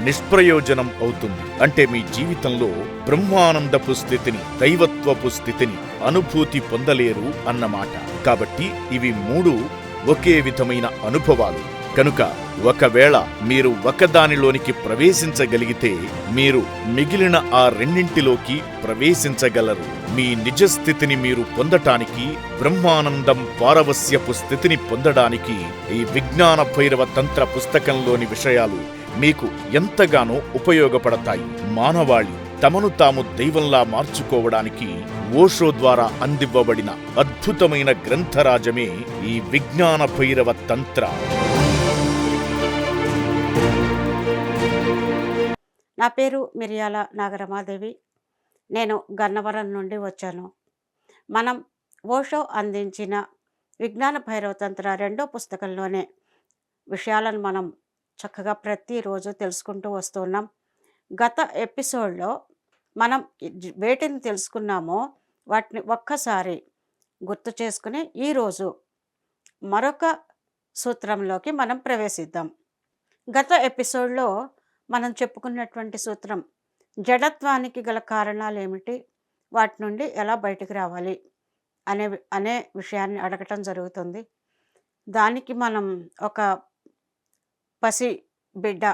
నిష్ప్రయోజనం అవుతుంది. అంటే మీ జీవితంలో బ్రహ్మానందపు స్థితిని దైవత్వపు స్థితిని అనుభూతి పొందలేరు అన్నమాట. కాబట్టి ఇవి మూడు ఒకే విధమైన అనుభవాలు. కనుక ఒకవేళ మీరు ఒకదానిలోనికి ప్రవేశించగలిగితే మీరు మిగిలిన ఆ రెండింటిలోకి ప్రవేశించగలరు. మీ నిజస్థితిని మీరు పొందటానికి బ్రహ్మానందం పారవస్యపు స్థితిని పొందడానికి ఈ విజ్ఞాన భైరవ తంత్ర పుస్తకంలోని విషయాలు మీకు ఎంతగానో ఉపయోగపడతాయి. మానవాళి తమను తాము దైవంలా మార్చుకోవడానికి ఓషో ద్వారా అందివ్వబడిన అద్భుతమైన గ్రంథరాజమే ఈ విజ్ఞాన భైరవ తంత్ర. నా పేరు మిరియాల నాగరమాదేవి. నేను గన్నవరం నుండి వచ్చాను. మనం ఓషో అందించిన విజ్ఞాన భైరవతంత్ర రెండో పుస్తకంలోనే విషయాలను మనం చక్కగా ప్రతిరోజు తెలుసుకుంటూ వస్తున్నాం గత ఎపిసోడ్లో మనం వేటిని తెలుసుకున్నామో వాటిని ఒక్కసారి గుర్తు చేసుకుని ఈరోజు మరొక సూత్రంలోకి మనం ప్రవేశిద్దాం. గత ఎపిసోడ్లో మనం చెప్పుకున్నటువంటి సూత్రం జడత్వానికి గల కారణాలు ఏమిటి? వాటి నుండి ఎలా బయటకు రావాలి? అనే అనే విషయాన్ని అడగటం జరుగుతుంది. దానికి మనం ఒక పసి బిడ్డ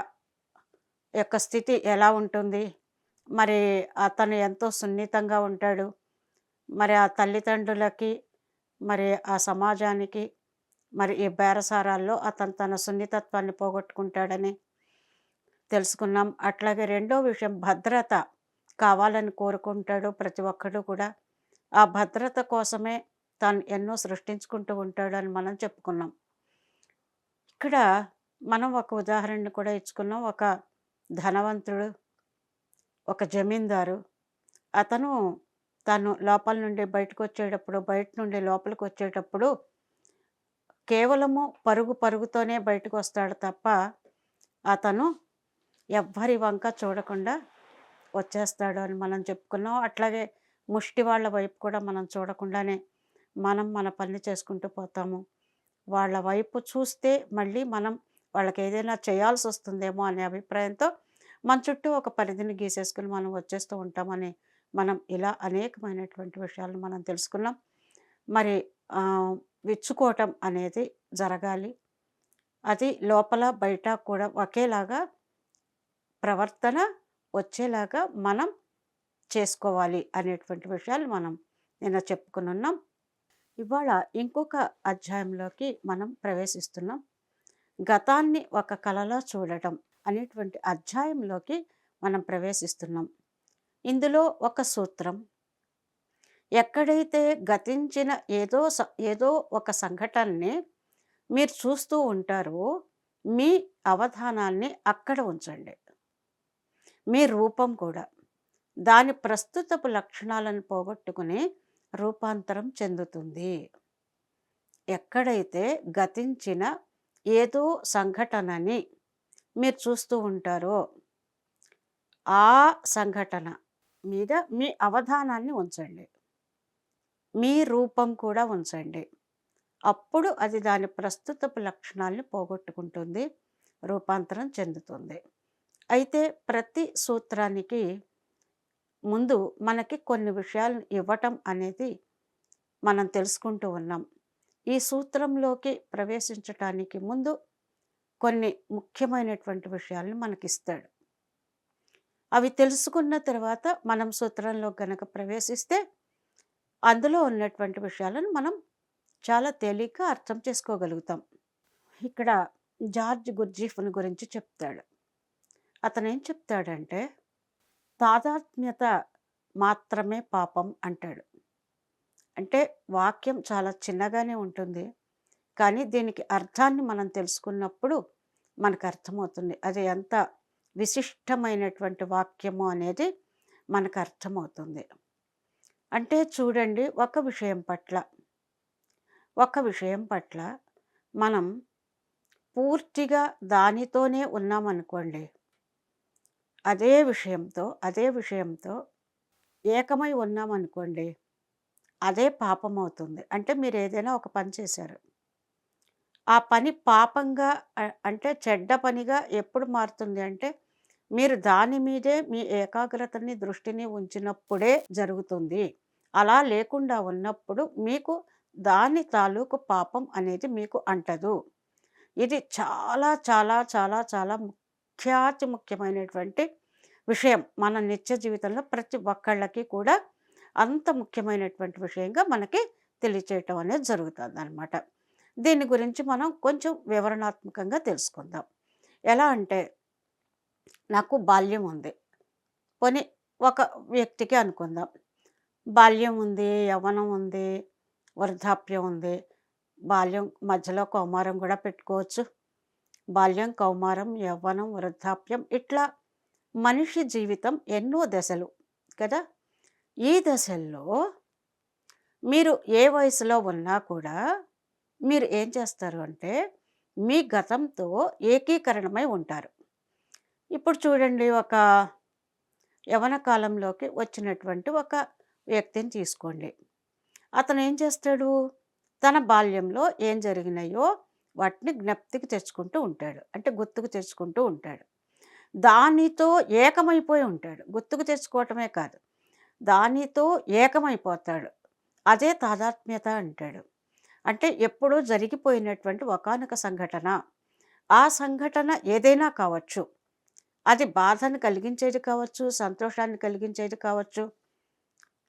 యొక్క స్థితి ఎలా ఉంటుంది? మరి అతను ఎంతో సున్నితంగా ఉంటాడు. మరి ఆ తల్లిదండ్రులకి మరి ఆ సమాజానికి మరి ఈ బేరసారాల్లో అతను తన సున్నితత్వాన్ని పోగొట్టుకుంటాడని తెలుసుకున్నాం. అట్లాగే రెండో విషయం భద్రత కావాలని కోరుకుంటాడు ప్రతి ఒక్కడు కూడా. ఆ భద్రత కోసమే తాను ఎన్నో సృష్టించుకుంటూ ఉంటాడు అని మనం చెప్పుకున్నాం. ఇక్కడ మనం ఒక ఉదాహరణ కూడా ఇచ్చుకున్నాం. ఒక ధనవంతుడు ఒక జమీందారు. అతను తను లోపల నుండి బయటకు వచ్చేటప్పుడు బయట నుండి లోపలికి వచ్చేటప్పుడు కేవలము పరుగు పరుగుతోనే బయటకు వస్తాడు తప్ప అతను ఎవ్వరి వంక చూడకుండా వచ్చేస్తాడు అని మనం చెప్పుకున్నాం. అట్లాగే ముష్టి వాళ్ళ వైపు కూడా మనం చూడకుండానే మనం మన పని చేసుకుంటూ పోతాము. వాళ్ళ వైపు చూస్తే మళ్ళీ మనం వాళ్ళకి ఏదైనా చేయాల్సి వస్తుందేమో అనే అభిప్రాయంతో మన చుట్టూ ఒక పరిధిని గీసేసుకుని మనం వచ్చేస్తూ ఉంటామని మనం ఇలా అనేకమైనటువంటి విషయాలను మనం తెలుసుకున్నాం. మరి విచ్చుకోవటం అనేది జరగాలి. అది లోపల బయట కూడా ఒకేలాగా ప్రవర్తన వచ్చేలాగా మనం చేసుకోవాలి అనేటువంటి విషయాలు మనం నిన్న చెప్పుకుని ఉన్నాం ఇవాళ ఇంకొక అధ్యాయంలోకి మనం ప్రవేశిస్తున్నాం. గతాన్ని ఒక కళలో చూడటం అనేటువంటి అధ్యాయంలోకి మనం ప్రవేశిస్తున్నాం. ఇందులో ఒక సూత్రం. ఎక్కడైతే గతించిన ఏదో స- ఏదో ఒక సంఘటనని మీరు చూస్తూ ఉంటారో మీ అవధానాన్ని అక్కడ ఉంచండి. మీ రూపం కూడా. దాని ప్రస్తుతపు లక్షణాలను పోగొట్టుకుని రూపాంతరం చెందుతుంది. ఎక్కడైతే గతించిన ఏదో సంఘటనని మీరు చూస్తూ ఉంటారో ఆ సంఘటన మీద మీ అవధానాన్ని ఉంచండి. మీ రూపం కూడా ఉంచండి. అప్పుడు అది దాని ప్రస్తుతపు లక్షణాలను పోగొట్టుకుంటుంది రూపాంతరం చెందుతుంది. అయితే ప్రతి సూత్రానికి ముందు మనకి కొన్ని విషయాలను ఇవ్వటం అనేది మనం తెలుసుకుంటూ ఉన్నాం. ఈ సూత్రంలోకి ప్రవేశించటానికి ముందు కొన్ని ముఖ్యమైనటువంటి విషయాలను మనకిస్తాడు. అవి తెలుసుకున్న తర్వాత మనం సూత్రంలో గనక ప్రవేశిస్తే అందులో ఉన్నటువంటి విషయాలను మనం చాలా తేలిక అర్థం చేసుకోగలుగుతాం. ఇక్కడ జార్జ్ గుర్జీఫ్ని గురించి చెప్తాడు. అతను ఏం చెప్తాడంటే తాదాత్మ్యత మాత్రమే పాపం అంటాడు. అంటే వాక్యం చాలా చిన్నగానే ఉంటుంది. కానీ దీనికి అర్థాన్ని మనం తెలుసుకున్నప్పుడు మనకు అర్థమవుతుంది. అది ఎంత విశిష్టమైనటువంటి వాక్యము అనేది మనకు అర్థమవుతుంది. అంటే చూడండి ఒక విషయం పట్ల ఒక విషయం పట్ల మనం పూర్తిగా దానితోనే ఉన్నామనుకోండి అదే విషయంతో అదే విషయంతో ఏకమై ఉన్నామనుకోండి అదే పాపం అవుతుంది. అంటే మీరు ఏదైనా ఒక పని చేశారు. ఆ పని పాపంగా అంటే చెడ్డ పనిగా ఎప్పుడు మారుతుంది? అంటే మీరు దాని మీదే మీ ఏకాగ్రతని దృష్టిని ఉంచినప్పుడే జరుగుతుంది. అలా లేకుండా ఉన్నప్పుడు మీకు దాని తాలూకు పాపం అనేది మీకు అంటదు. ఇది చాలా చాలా చాలా చాలా ముఖ్యాతి ముఖ్యమైనటువంటి విషయం. మన నిత్య జీవితంలో ప్రతి ఒక్కళ్ళకి కూడా అంత ముఖ్యమైనటువంటి విషయంగా మనకి తెలియచేయటం అనేది జరుగుతుంది అనమాట దీని గురించి మనం కొంచెం వివరణాత్మకంగా తెలుసుకుందాం. ఎలా అంటే నాకు బాల్యం ఉంది. పోనీ ఒక వ్యక్తికి అనుకుందాం. బాల్యం ఉంది యవ్వనం ఉంది వృద్ధాప్యం ఉంది. బాల్యం మధ్యలో కౌమారం కూడా పెట్టుకోవచ్చు. బాల్యం కౌమారం యవ్వనం వృద్ధాప్యం ఇట్లా మనిషి జీవితం ఎన్నో దశలు కదా? ఈ దశల్లో మీరు ఏ వయసులో ఉన్నా కూడా మీరు ఏం చేస్తారు అంటే మీ గతంతో ఏకీకరణమై ఉంటారు. ఇప్పుడు చూడండి ఒక యవన కాలంలోకి వచ్చినటువంటి ఒక వ్యక్తిని తీసుకోండి. అతను ఏం చేస్తాడు? తన బాల్యంలో ఏం జరిగినాయో వాటిని జ్ఞప్తికి తెచ్చుకుంటూ ఉంటాడు. అంటే గుర్తుకు తెచ్చుకుంటూ ఉంటాడు. దానితో ఏకమైపోయి ఉంటాడు. గుర్తుకు తెచ్చుకోవటమే కాదు. దానితో ఏకమైపోతాడు. అదే తాదాత్మ్యత అంటాడు. అంటే ఎప్పుడూ జరిగిపోయినటువంటి ఒకానొక సంఘటన. ఆ సంఘటన ఏదైనా కావచ్చు. అది బాధను కలిగించేది కావచ్చు సంతోషాన్ని కలిగించేది కావచ్చు.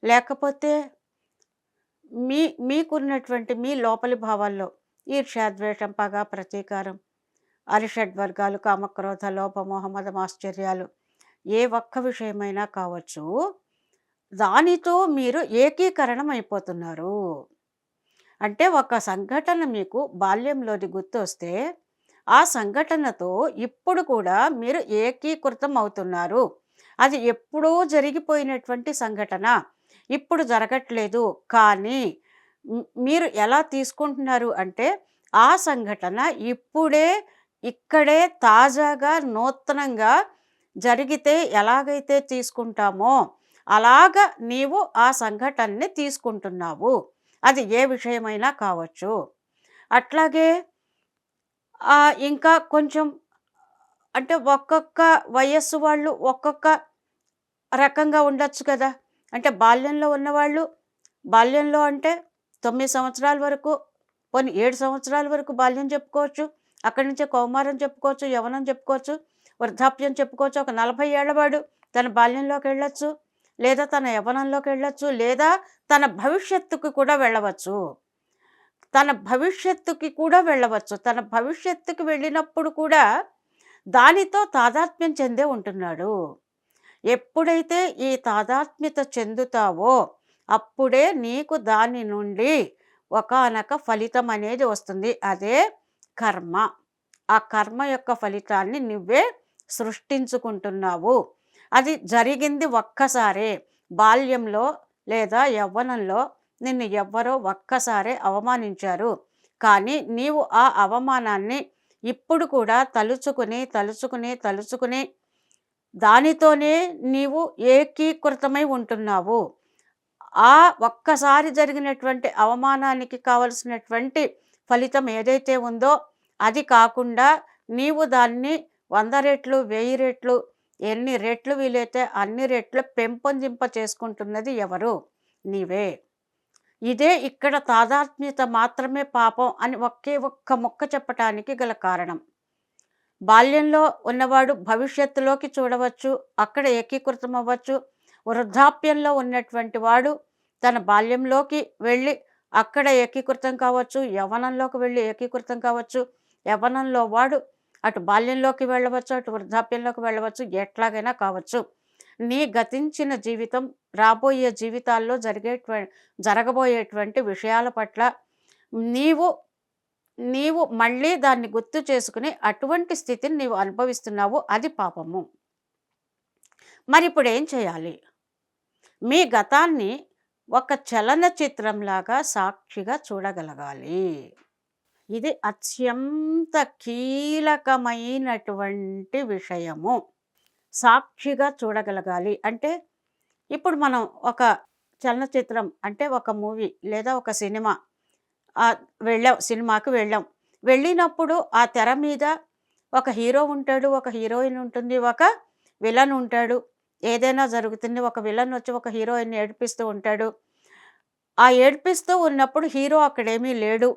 లేకపోతే మీ మీకున్నటువంటి మీ లోపలి భావాల్లో ఈర్ష్యాద్వేషం పగ ప్రతీకారం అరిషడ్ వర్గాలు కామక్రోధ లోపమోహ మదం ఆశ్చర్యాలు ఏ ఒక్క విషయమైనా కావచ్చు. దానితో మీరు ఏకీకరణం అయిపోతున్నారు. అంటే ఒక సంఘటన మీకు బాల్యంలోని గుర్తొస్తే ఆ సంఘటనతో ఇప్పుడు కూడా మీరు ఏకీకృతం అవుతున్నారు. అది ఎప్పుడో జరిగిపోయినటువంటి సంఘటన. ఇప్పుడు జరగట్లేదు. కానీ మీరు ఎలా తీసుకుంటున్నారు అంటే ఆ సంఘటన ఇప్పుడే ఇక్కడే తాజాగా నూతనంగా జరిగితే ఎలాగైతే తీసుకుంటామో అలాగ నీవు ఆ సంఘటనని తీసుకుంటున్నావు. అది ఏ విషయమైనా కావచ్చు. అట్లాగే ఇంకా కొంచెం అంటే ఒక్కొక్క వయస్సు వాళ్ళు ఒక్కొక్క రకంగా ఉండొచ్చు కదా. అంటే బాల్యంలో ఉన్నవాళ్ళు బాల్యంలో అంటే తొమ్మిది సంవత్సరాల వరకు కొన్ని ఏడు సంవత్సరాల వరకు బాల్యం చెప్పుకోవచ్చు అక్కడి నుంచే కౌమారం చెప్పుకోవచ్చు యవనం చెప్పుకోవచ్చు వృద్ధాప్యం చెప్పుకోవచ్చు ఒక నలభై ఏళ్ళవాడు తన బాల్యంలోకి వెళ్ళొచ్చు. లేదా తన యవ్వనంలోకి వెళ్ళొచ్చు లేదా తన భవిష్యత్తుకు కూడా వెళ్ళవచ్చు. తన భవిష్యత్తుకి కూడా వెళ్ళవచ్చు. తన భవిష్యత్తుకి వెళ్ళినప్పుడు కూడా దానితో తాదాత్మ్యం చెందే ఉంటున్నాడు. ఎప్పుడైతే ఈ తాదాత్మ్యత చెందుతావో అప్పుడే నీకు దాని నుండి ఒకానొక ఫలితం అనేది వస్తుంది. అదే కర్మ. ఆ కర్మ యొక్క ఫలితాన్ని నువ్వే సృష్టించుకుంటున్నావు. అది జరిగింది ఒక్కసారే. బాల్యంలో లేదా యవ్వనంలో నిన్ను ఎవ్వరో ఒక్కసారే అవమానించారు. కానీ నీవు ఆ అవమానాన్ని ఇప్పుడు కూడా తలుచుకుని తలుచుకుని తలుచుకుని దానితోనే నీవు ఏకీకృతమై ఉంటున్నావు. ఆ ఒక్కసారి జరిగినటువంటి అవమానానికి కావలసినటువంటి ఫలితం ఏదైతే ఉందో అది కాకుండా నీవు దాన్ని వంద రెట్లు వెయ్యి రెట్లు ఎన్ని రెట్లు వీలైతే అన్ని రెట్లు పెంపొందింప చేసుకుంటున్నది ఎవరు? నీవే. ఇదే ఇక్కడ తాదాత్మ్యత మాత్రమే పాపం అని ఒకే ఒక్క మొక్క చెప్పటానికి గల కారణం. బాల్యంలో ఉన్నవాడు భవిష్యత్తులోకి చూడవచ్చు అక్కడ ఏకీకృతం అవ్వచ్చు వృద్ధాప్యంలో ఉన్నటువంటి వాడు తన బాల్యంలోకి వెళ్ళి అక్కడ ఏకీకృతం కావచ్చు యవనంలోకి వెళ్ళి ఏకీకృతం కావచ్చు. యవనంలో వాడు అటు బాల్యంలోకి వెళ్ళవచ్చు అటు వృద్ధాప్యంలోకి వెళ్ళవచ్చు ఎట్లాగైనా కావచ్చు. నీ గతించిన జీవితం రాబోయే జీవితాల్లో జరిగేట్వ జరగబోయేటువంటి విషయాల పట్ల నీవు నీవు మళ్ళీ దాన్ని గుర్తు చేసుకుని అటువంటి స్థితిని నీవు అనుభవిస్తున్నావు అది పాపము. మరి ఇప్పుడు ఏం చేయాలి? మీ గతాన్ని ఒక చలనచిత్రంలాగా సాక్షిగా చూడగలగాలి. ఇది అత్యంత కీలకమైనటువంటి విషయము. సాక్షిగా చూడగలగాలి. అంటే ఇప్పుడు మనం ఒక చలనచిత్రం అంటే ఒక మూవీ లేదా ఒక సినిమా వెళ్ళాం సినిమాకి వెళ్ళాం. వెళ్ళినప్పుడు ఆ తెర మీద ఒక హీరో ఉంటాడు ఒక హీరోయిన్ ఉంటుంది ఒక విలన్ ఉంటాడు. ఏదైనా జరుగుతుంది ఒక విలన్ వచ్చి ఒక హీరోయిన్ ఏడిపిస్తూ ఉంటాడు. ఆ ఏడిపిస్తూ ఉన్నప్పుడు హీరో అక్కడేమీ లేడు.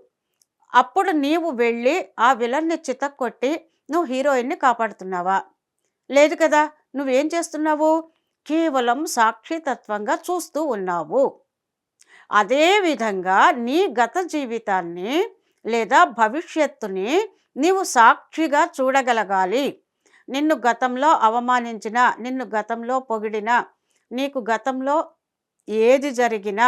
అప్పుడు నీవు వెళ్ళి ఆ విలన్ని చితక్కొట్టి నువ్వు హీరోయిన్ని కాపాడుతున్నావా? లేదు కదా నువ్వేం చేస్తున్నావు? కేవలం సాక్షితత్వంగా చూస్తూ ఉన్నావు. అదేవిధంగా నీ గత జీవితాన్ని లేదా భవిష్యత్తుని నీవు సాక్షిగా చూడగలగాలి. నిన్ను గతంలో అవమానించిన నిన్ను గతంలో పొగిడిన నీకు గతంలో ఏది జరిగినా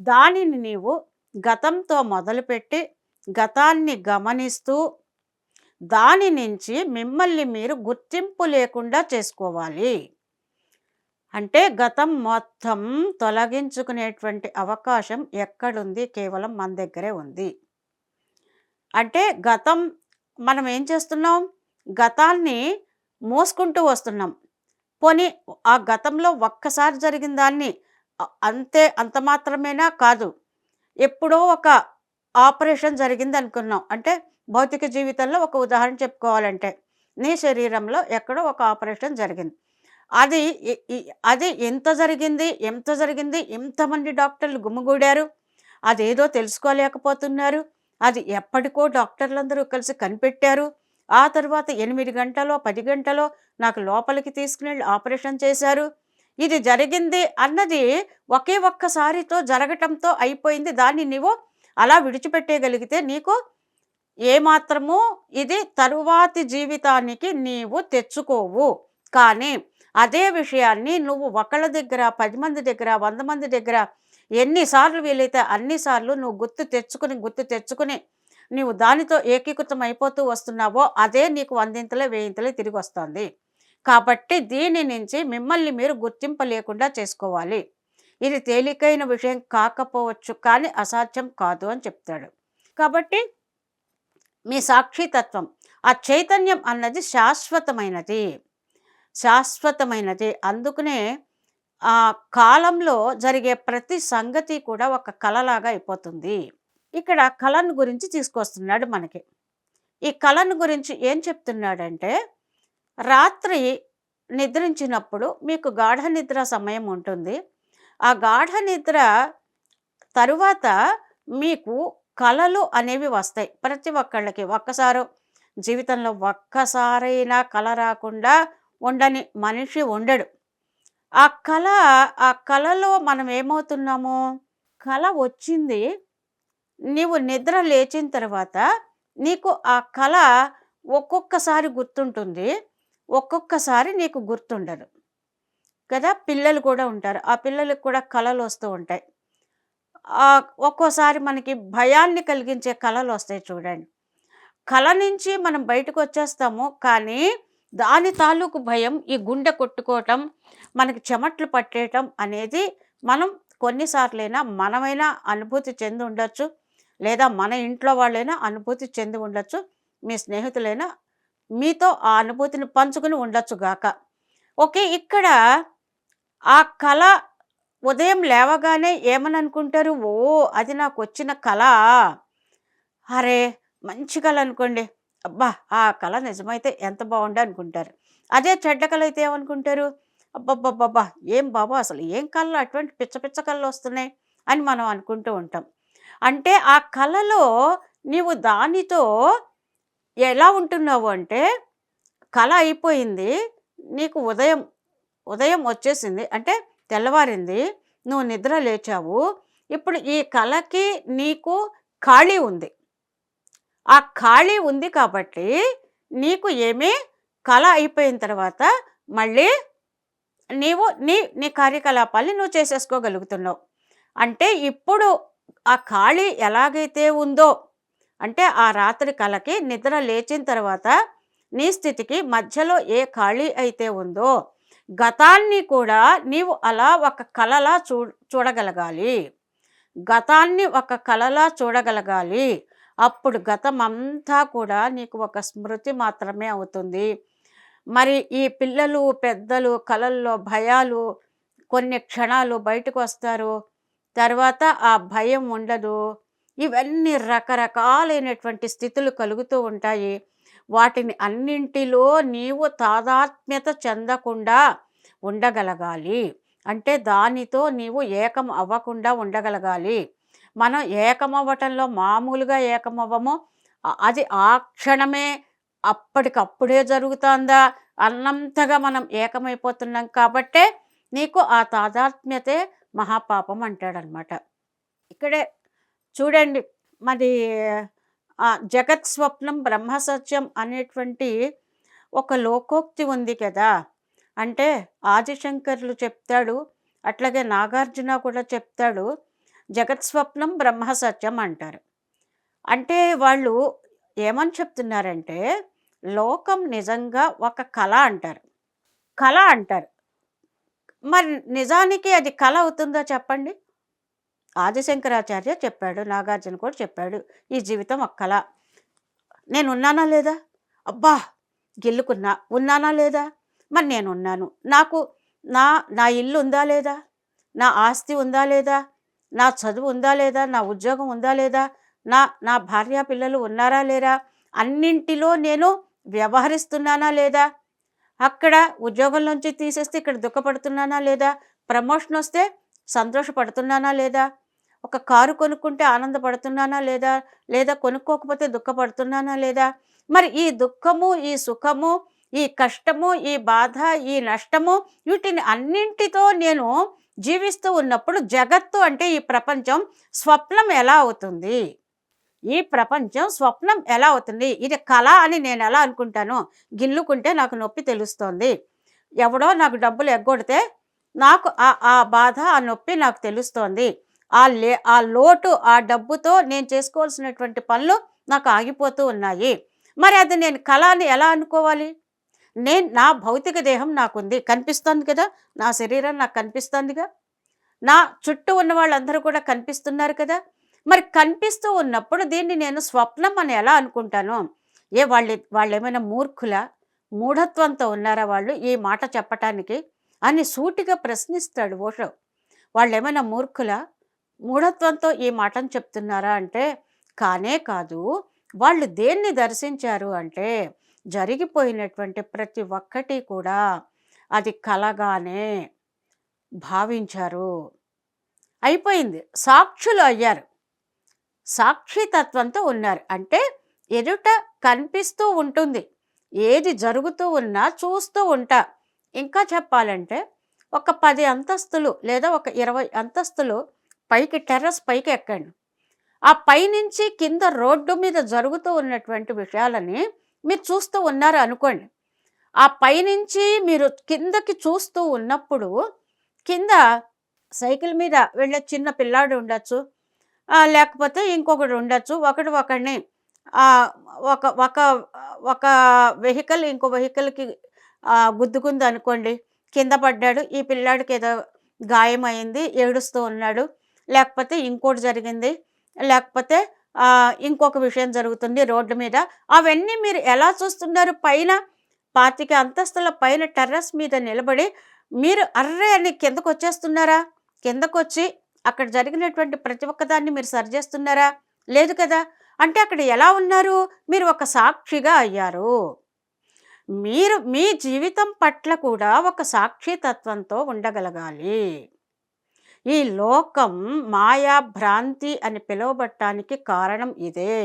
దానిని నీవు గతంతో మొదలుపెట్టి గతాన్ని గమనిస్తూ దాని నుంచి మిమ్మల్ని మీరు గుర్తింపు లేకుండా చేసుకోవాలి. అంటే గతం మొత్తం తొలగించుకునేటువంటి అవకాశం ఎక్కడుంది? కేవలం మన దగ్గరే ఉంది. అంటే గతం మనం ఏం చేస్తున్నాం? గతాన్ని మోసుకుంటూ వస్తున్నాం. పోనీ ఆ గతంలో ఒక్కసారి జరిగిన దాన్ని అంతే అంత మాత్రమేనా? కాదు. ఎప్పుడో ఒక ఆపరేషన్ జరిగింది అనుకున్నాం అంటే భౌతిక జీవితంలో ఒక ఉదాహరణ చెప్పుకోవాలంటే నీ శరీరంలో ఎక్కడో ఒక ఆపరేషన్ జరిగింది. అది అది ఎంత జరిగింది? ఎంత జరిగింది? ఎంతమంది డాక్టర్లు గుమ్మిగూడారు అదేదో తెలుసుకోలేకపోతున్నారు? అది ఎప్పటికో డాక్టర్లందరూ కలిసి కనిపెట్టారు. ఆ తర్వాత ఎనిమిది గంటలో పది గంటలో నాకు లోపలికి తీసుకుని వెళ్ళి ఆపరేషన్ చేశారు. ఇది జరిగింది అన్నది ఒకే ఒక్కసారితో జరగటంతో అయిపోయింది. దాన్ని నీవు అలా విడిచిపెట్టేయగలిగితే నీకు ఏమాత్రము ఇది తరువాతి జీవితానికి నీవు తెచ్చుకోవు. కానీ అదే విషయాన్ని నువ్వు ఒకళ్ళ దగ్గర పది మంది దగ్గర వంద మంది దగ్గర ఎన్నిసార్లు వీలైతే అన్నిసార్లు నువ్వు గుర్తు తెచ్చుకుని గుర్తు తెచ్చుకుని నీవు దానితో ఏకీకృతం అయిపోతూ వస్తున్నావో అదే నీకు వందింతలే వేయింతలే తిరిగి వస్తుంది. కాబట్టి దీని నుంచి మిమ్మల్ని మీరు గుర్తింపలేకుండా చేసుకోవాలి. ఇది తేలికైన విషయం కాకపోవచ్చు కానీ అసాధ్యం కాదు అని చెప్తాడు. కాబట్టి మీ సాక్షితత్వం ఆ చైతన్యం అన్నది శాశ్వతమైనది. శాశ్వతమైనది. అందుకనే ఆ కాలంలో జరిగే ప్రతి సంగతి కూడా ఒక కళలాగా అయిపోతుంది. ఇక్కడ కళను గురించి తీసుకొస్తున్నాడు మనకి. ఈ కళను గురించి ఏం చెప్తున్నాడంటే రాత్రి నిద్రించినప్పుడు మీకు గాఢ నిద్ర సమయం ఉంటుంది. ఆ గాఢ నిద్ర తరువాత మీకు కళలు అనేవి వస్తాయి ప్రతి ఒక్కళ్ళకి. ఒక్కసారి జీవితంలో ఒక్కసారైనా కళ రాకుండా ఉండని మనిషి ఉండడు. ఆ కళ ఆ కళలో మనం ఏమవుతున్నాము? కళ వచ్చింది. నీవు నిద్ర లేచిన తర్వాత నీకు ఆ కళ ఒక్కొక్కసారి గుర్తుంటుంది. ఒక్కొక్కసారి నీకు గుర్తుండదు. కదా! పిల్లలు కూడా ఉంటారు. ఆ పిల్లలకు కూడా కళలు వస్తూ ఉంటాయి. ఒక్కోసారి మనకి భయాన్ని కలిగించే కళలు వస్తాయి చూడండి. కళ నుంచి మనం బయటకు వచ్చేస్తాము కానీ దాని తాలూకు భయం ఈ గుండె కొట్టుకోవటం మనకి చెమట్లు పట్టేయటం అనేది మనం కొన్నిసార్లైనా మనమైనా అనుభూతి చెంది ఉండొచ్చు. లేదా మన ఇంట్లో వాళ్ళైనా అనుభూతి చెంది ఉండొచ్చు. మీ స్నేహితులైనా మీతో ఆ అనుభూతిని పంచుకుని ఉండొచ్చు గాక. ఓకే ఇక్కడ ఆ కళ ఉదయం లేవగానే ఏమని అనుకుంటారు ఓ అది నాకు వచ్చిన కళ. అరే మంచి కళ అనుకోండి. అబ్బా ఆ కళ నిజమైతే ఎంత బాగుండే అనుకుంటారు. అదే చెడ్డ కళ అయితే ఏమనుకుంటారు? అబ్బబ్బబ్బబ్బా ఏం బాబా అసలు ఏం కళ్ళు అటువంటి పిచ్చ పిచ్చ కళ్ళు వస్తున్నాయి? అని మనం అనుకుంటూ ఉంటాం. అంటే ఆ కళలో నీవు దానితో ఎలా ఉంటున్నావు అంటే కళ అయిపోయింది నీకు ఉదయం ఉదయం వచ్చేసింది. అంటే తెల్లవారింది. నువ్వు నిద్ర లేచావు. ఇప్పుడు ఈ కళకి నీకు ఖాళీ ఉంది. ఆ ఖాళీ ఉంది కాబట్టి నీకు ఏమీ కళ అయిపోయిన తర్వాత మళ్ళీ నీవు నీ నీ కార్యకలాపాల్ని నువ్వు చేసేసుకోగలుగుతున్నావు. అంటే ఇప్పుడు ఆ ఖాళీ ఎలాగైతే ఉందో అంటే ఆ రాత్రి కళకి నిద్ర లేచిన తర్వాత నీ స్థితికి మధ్యలో ఏ ఖాళీ అయితే ఉందో గతాన్ని కూడా నీవు అలా ఒక కళలా చూ చూడగలగాలి. గతాన్ని ఒక కళలా చూడగలగాలి. అప్పుడు గతం అంతా కూడా నీకు ఒక స్మృతి మాత్రమే అవుతుంది. మరి ఈ పిల్లలు పెద్దలు కళల్లో భయాలు కొన్ని క్షణాలు బయటకు వస్తారు. తర్వాత ఆ భయం ఉండదు. ఇవన్నీ రకరకాలైనటువంటి స్థితులు కలుగుతూ ఉంటాయి. వాటిని అన్నింటిలో నీవు తాదాత్మ్యత చెందకుండా ఉండగలగాలి. అంటే దానితో నీవు ఏకం అవ్వకుండా ఉండగలగాలి. మనం ఏకమవ్వటంలో మామూలుగా ఏకమవ్వము. అది ఆ క్షణమే అప్పటికప్పుడే జరుగుతుందా అన్నంతగా మనం ఏకమైపోతున్నాం కాబట్టే నీకు ఆ తాదాత్మ్యతే మహాపాపం అంటాడనమాట. ఇక్కడే చూడండి మరి జగత్ స్వప్నం బ్రహ్మసత్యం అనేటువంటి ఒక లోకోక్తి ఉంది కదా. అంటే ఆదిశంకర్లు చెప్తాడు అట్లాగే నాగార్జున కూడా చెప్తాడు జగత్ స్వప్నం బ్రహ్మసత్యం అంటారు. అంటే వాళ్ళు ఏమని చెప్తున్నారంటే లోకం నిజంగా ఒక కళ అంటారు. కళ అంటారు. మరి నిజానికి అది కళ అవుతుందో చెప్పండి? ఆదిశంకరాచార్య చెప్పాడు నాగార్జున కూడా చెప్పాడు ఈ జీవితం ఒక కళ నేను ఉన్నానా లేదా? అబ్బా! గెల్లుకున్నా. ఉన్నానా లేదా? మరి నేను ఉన్నాను నాకు నా నా ఇల్లు ఉందా లేదా? నా ఆస్తి ఉందా లేదా? నా చదువు ఉందా లేదా? నా ఉద్యోగం ఉందా లేదా? నా నా భార్య పిల్లలు ఉన్నారా లేరా? అన్నింటిలో నేను వ్యవహరిస్తున్నానా లేదా? అక్కడ ఉద్యోగం నుంచి తీసేస్తే ఇక్కడ దుఃఖపడుతున్నానా లేదా? ప్రమోషన్ వస్తే సంతోషపడుతున్నానా లేదా? ఒక కారు కొనుక్కుంటే ఆనందపడుతున్నానా లేదా? లేదా కొనుక్కోకపోతే దుఃఖపడుతున్నానా లేదా? మరి ఈ దుఃఖము ఈ సుఖము ఈ కష్టము ఈ బాధ ఈ నష్టము వీటిని అన్నింటితో నేను జీవిస్తూ ఉన్నప్పుడు జగత్తు అంటే ఈ ప్రపంచం స్వప్నం ఎలా అవుతుంది? ఈ ప్రపంచం స్వప్నం ఎలా అవుతుంది? ఇది కళ అని నేను ఎలా అనుకుంటాను గిల్లుకుంటే నాకు నొప్పి తెలుస్తోంది. ఎవడో నాకు డబ్బులు ఎగ్గొడితే నాకు ఆ బాధ ఆ నొప్పి నాకు తెలుస్తోంది. ఆ లే ఆ లోటు ఆ డబ్బుతో నేను చేసుకోవాల్సినటువంటి పనులు నాకు ఆగిపోతూ ఉన్నాయి. మరి అది నేను కళ అని ఎలా అనుకోవాలి? నేను నా భౌతిక దేహం నాకుంది. కనిపిస్తోంది కదా? నా శరీరం నాకు కనిపిస్తుందిగా? నా చుట్టూ ఉన్న వాళ్ళందరూ కూడా కనిపిస్తున్నారు కదా? మరి కనిపిస్తూ ఉన్నప్పుడు దీన్ని నేను స్వప్నం అని ఎలా అనుకుంటాను? ఏ వాళ్ళు వాళ్ళు ఏమైనా మూర్ఖుల? మూఢత్వంతో ఉన్నారా వాళ్ళు ఈ మాట చెప్పటానికి? అని సూటిగా ప్రశ్నిస్తాడు ఓషో. వాళ్ళు ఏమైనా మూర్ఖుల? మూఢత్వంతో ఈ మాటను చెప్తున్నారా అంటే కానే కాదు. వాళ్ళు దేన్ని దర్శించారు అంటే జరిగిపోయినటువంటి ప్రతి ఒక్కటి కూడా అది కలగానే భావించారు. అయిపోయింది. సాక్షులు అయ్యారు. సాక్షితత్వంతో ఉన్నారు. అంటే ఎదుట కనిపిస్తూ ఉంటుంది. ఏది జరుగుతూ ఉన్నా చూస్తూ ఉంటా. ఇంకా చెప్పాలంటే ఒక పది అంతస్తులు లేదా ఒక ఇరవై అంతస్తులు పైకి టెర్రస్ పైకి ఎక్కండి. ఆ పైనుంచి కింద రోడ్డు మీద జరుగుతూ ఉన్నటువంటి విషయాలని మీరు చూస్తూ ఉన్నారు అనుకోండి. ఆ పైనుంచి మీరు కిందకి చూస్తూ ఉన్నప్పుడు కింద సైకిల్ మీద వెళ్ళే చిన్న పిల్లాడు ఉండొచ్చు లేకపోతే ఇంకొకడు ఉండొచ్చు. ఒకడు ఒకడిని ఒక ఒక ఒక వెహికల్ ఇంకో వెహికల్కి గుద్దుకుంది అనుకోండి. కింద పడ్డాడు ఈ పిల్లాడికి ఏదో గాయమైంది ఏడుస్తూ ఉన్నాడు. లేకపోతే ఇంకోటి జరిగింది లేకపోతే ఇంకొక విషయం జరుగుతుంది రోడ్డు మీద. అవన్నీ మీరు ఎలా చూస్తున్నారు? పైన పాతిక అంతస్తుల పైన టెర్రస్ మీద నిలబడి మీరు అర్రే అని కిందకు వచ్చేస్తున్నారా? కిందకు వచ్చి అక్కడ జరిగినటువంటి ప్రతి ఒక్కదాన్ని మీరు సరిచేస్తున్నారా? లేదు కదా? అంటే అక్కడ ఎలా ఉన్నారు? మీరు ఒక సాక్షిగా అయ్యారు. మీరు మీ జీవితం పట్ల కూడా ఒక సాక్షితత్వంతో ఉండగలగాలి. ఈ లోకం మాయా భ్రాంతి అని పిలువబట్టానికి కారణం ఇదే.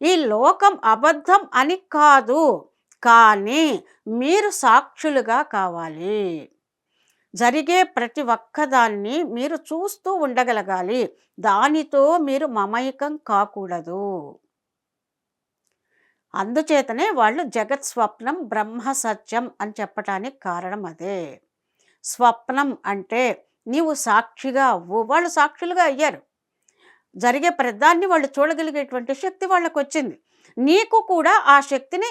ఈ లోకం అబద్ధం అని కాదు కానీ మీరు సాక్షులుగా కావాలి. జరిగే ప్రతి ఒక్కదాన్ని మీరు చూస్తూ ఉండగలగాలి. దానితో మీరు మమైకం కాకూడదు. అందుచేతనే వాళ్ళు జగత్ స్వప్నం బ్రహ్మ సత్యం అని చెప్పటానికి కారణం అదే. స్వప్నం అంటే నీవు సాక్షిగా అవ్వు వాళ్ళు సాక్షులుగా అయ్యారు. జరిగే ప్రదాన్ని వాళ్ళు చూడగలిగేటువంటి శక్తి వాళ్ళకు వచ్చింది నీకు కూడా ఆ శక్తిని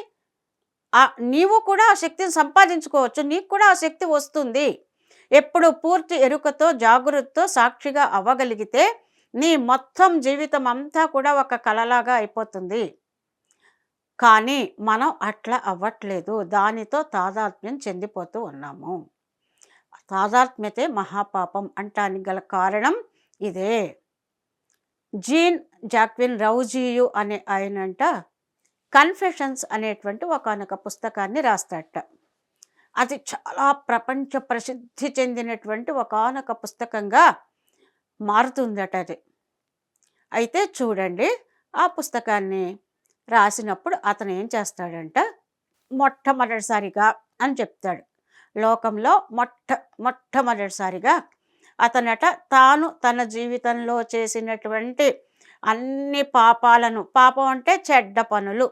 ఆ నీవు కూడా ఆ శక్తిని సంపాదించుకోవచ్చు. నీకు కూడా ఆ శక్తి వస్తుంది. ఎప్పుడు పూర్తి ఎరుకతో జాగ్రత్తతో సాక్షిగా అవ్వగలిగితే నీ మొత్తం జీవితం అంతా కూడా ఒక కలలాగా అయిపోతుంది. కానీ మనం అట్లా అవ్వట్లేదు. దానితో తాదాత్మ్యం చెందిపోతూ ఉన్నాము. తాదాత్మ్యతే మహాపాపం అంటానికి గల కారణం ఇదే. జీన్ జాక్విన్ రౌజీయు అనే ఆయనంట కన్ఫెషన్స్ అనేటువంటి ఒకనొక పుస్తకాన్ని రాస్తాడట. అది చాలా ప్రపంచ ప్రసిద్ధి చెందినటువంటి ఒకనొక పుస్తకంగా మారుతుందట అది. అయితే చూడండి ఆ పుస్తకాన్ని రాసినప్పుడు అతను ఏం చేస్తాడంట మొట్టమొదటిసారిగా అని చెప్తాడు. లోకంలో మొట్ట మొట్టమొదటిసారిగా అతనట తాను తన జీవితంలో చేసినటువంటి అన్ని పాపాలను పాపం అంటే చెడ్డ పనులు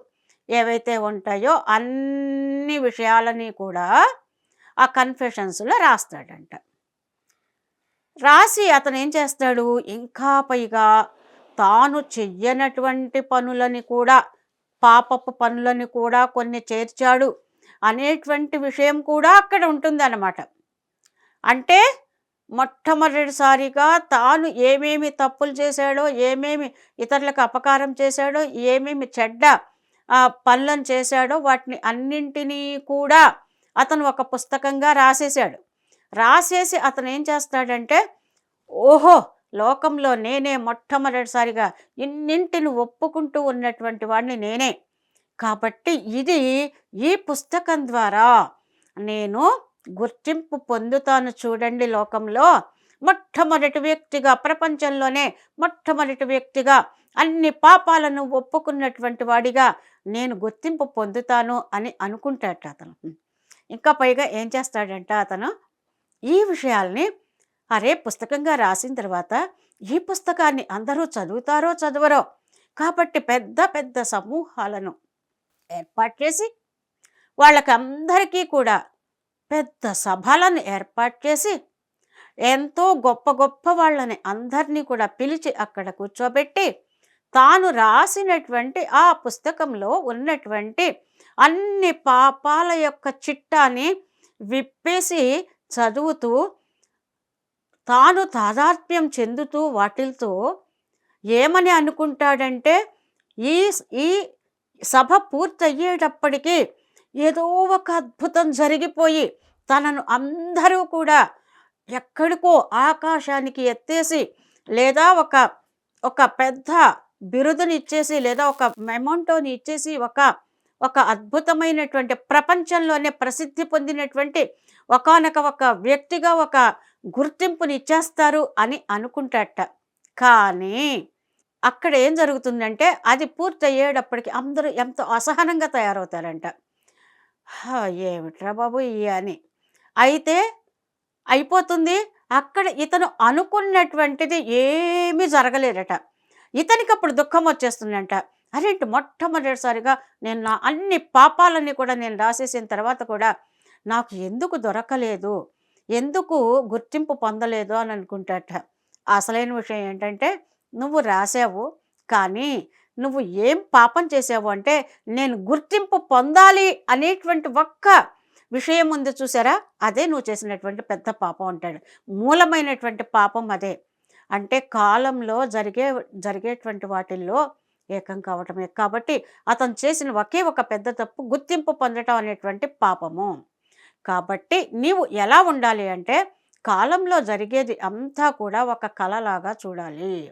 ఏవైతే ఉంటాయో అన్ని విషయాలని కూడా ఆ కన్ఫెషన్స్లో రాస్తాడంట. రాసి అతను ఏం చేస్తాడు? ఇంకా పైగా తాను చెయ్యనటువంటి పనులని కూడా పాపపు పనులని కూడా కొన్ని చేర్చాడు. అనేటువంటి విషయం కూడా అక్కడ ఉంటుందన్నమాట. అంటే మొట్టమొదటిసారిగా తాను ఏమేమి తప్పులు చేశాడో ఏమేమి ఇతరులకు అపకారం చేశాడో ఏమేమి చెడ్డ పనులను చేశాడో వాటిని అన్నింటినీ కూడా అతను ఒక పుస్తకంగా రాసేశాడు. రాసేసి అతను ఏం చేస్తాడంటే ఓహో లోకంలో నేనే మొట్టమొదటిసారిగా ఇన్నింటిని ఒప్పుకుంటూ ఉన్నటువంటి వాడిని నేనే. కాబట్టి ఇది ఈ పుస్తకం ద్వారా నేను గుర్తింపు పొందుతాను చూడండి లోకంలో. మొట్టమొదటి వ్యక్తిగా ప్రపంచంలోనే మొట్టమొదటి వ్యక్తిగా అన్ని పాపాలను ఒప్పుకున్నటువంటి వాడిగా నేను గుర్తింపు పొందుతాను అని అనుకుంటాడట అతను. ఇంకా పైగా ఏం చేస్తాడంట అతను? ఈ విషయాల్ని అరే పుస్తకంగా రాసిన తర్వాత ఈ పుస్తకాన్ని అందరూ చదువుతారో చదవరో? కాబట్టి పెద్ద పెద్ద సమూహాలను ఏర్పాటు చేసి వాళ్ళకందరికీ కూడా పెద్ద సభలను ఏర్పాటు చేసి ఎంతో గొప్ప గొప్ప వాళ్ళని అందరినీ కూడా పిలిచి అక్కడ కూర్చోబెట్టి తాను రాసినటువంటి ఆ పుస్తకంలో ఉన్నటువంటి అన్ని పాపాల యొక్క చిట్టాని విప్పేసి చదువుతూ తాను తాదాత్మ్యం చెందుతూ వాటిల్తో ఏమని అనుకుంటాడంటే ఈ ఈ సభ పూర్తయ్యేటప్పటికీ ఏదో ఒక అద్భుతం జరిగిపోయి తనను అందరూ కూడా ఎక్కడికో ఆకాశానికి ఎత్తేసి లేదా ఒక ఒక పెద్ద బిరుదుని ఇచ్చేసి లేదా ఒక మెమోంటోని ఇచ్చేసి ఒక ఒక అద్భుతమైనటువంటి ప్రపంచంలోనే ప్రసిద్ధి పొందినటువంటి ఒకానొక ఒక వ్యక్తిగా ఒక గుర్తింపుని ఇచ్చేస్తారు అని అనుకుంటాట కానీ అక్కడ ఏం జరుగుతుందంటే అది పూర్తయ్యేటప్పటికి అందరూ ఎంతో అసహనంగా తయారవుతారంట. ఏమిట్రా బాబు ఇ అని. అయితే అయిపోతుంది అక్కడ ఇతను అనుకున్నటువంటిది ఏమీ జరగలేదట. ఇతనికి అప్పుడు దుఃఖం వచ్చేస్తుందంట. అరేంటి మొట్టమొదటిసారిగా నేను నా అన్ని పాపాలన్నీ కూడా నేను రాసేసిన తర్వాత కూడా నాకు ఎందుకు దొరకలేదు? ఎందుకు గుర్తింపు పొందలేదు అని అనుకుంటాట. అసలైన విషయం ఏంటంటే నువ్వు రాసావు కానీ నువ్వు ఏం పాపం చేసావు అంటే నేను గుర్తింపు పొందాలి అనేటువంటి ఒక్క విషయం ఉంది చూసారా? అదే నువ్వు చేసినటువంటి పెద్ద పాపం అంటాడు. మూలమైనటువంటి పాపం అదే. అంటే కాలంలో జరిగే జరిగేటువంటి వాటిల్లో ఏకం కావటమే కాబట్టి అతను చేసిన ఒకే ఒక పెద్ద తప్పు గుర్తింపు పొందటం అనేటువంటి పాపము. కాబట్టి నీవు ఎలా ఉండాలి అంటే కాలంలో జరిగేది అంతా కూడా ఒక కళలాగా చూడాలి.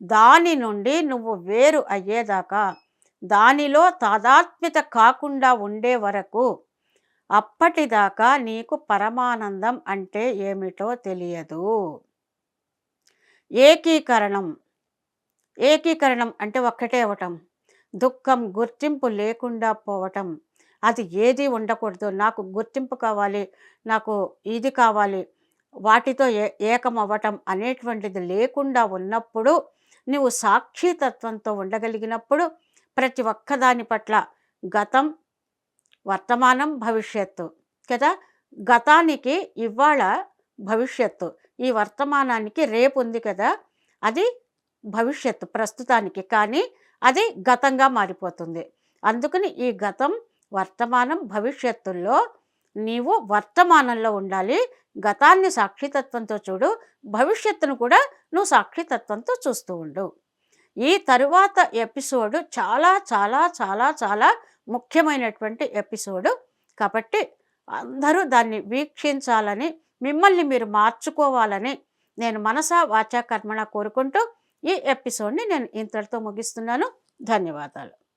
దాని నుండి నువ్వు వేరు అయ్యేదాకా దానిలో తాదాత్మ్యత కాకుండా ఉండే వరకు అప్పటిదాకా నీకు పరమానందం అంటే ఏమిటో తెలియదు. ఏకీకరణం. ఏకీకరణం అంటే ఒక్కటే అవటం. దుఃఖం గుర్తింపు లేకుండా పోవటం. అది ఏది ఉండకూడదు. నాకు గుర్తింపు కావాలి. నాకు ఇది కావాలి. వాటితో ఏ ఏకమవ్వటం అనేటువంటిది లేకుండా ఉన్నప్పుడు నువ్వు సాక్షితత్వంతో ఉండగలిగినప్పుడు ప్రతి ఒక్కదాని పట్ల గతం వర్తమానం భవిష్యత్తు కదా? గతానికి ఇవాళ భవిష్యత్తు. ఈ వర్తమానానికి రేపు ఉంది కదా? అది భవిష్యత్తు ప్రస్తుతానికి. కానీ అది గతంగా మారిపోతుంది. అందుకని ఈ గతం వర్తమానం భవిష్యత్తుల్లో నీవు వర్తమానంలో ఉండాలి. గతాన్ని సాక్షితత్వంతో చూడు. భవిష్యత్తును కూడా నువ్వు సాక్షితత్వంతో చూస్తూ ఉండు. ఈ తరువాత ఎపిసోడ్ చాలా చాలా చాలా చాలా ముఖ్యమైనటువంటి ఎపిసోడు. కాబట్టి అందరూ దాన్ని వీక్షించాలని మిమ్మల్ని మీరు మార్చుకోవాలని నేను మనసా వాచా కర్మణ కోరుకుంటూ ఈ ఎపిసోడ్ని నేను ఇంతటితో ముగిస్తున్నాను. ధన్యవాదాలు.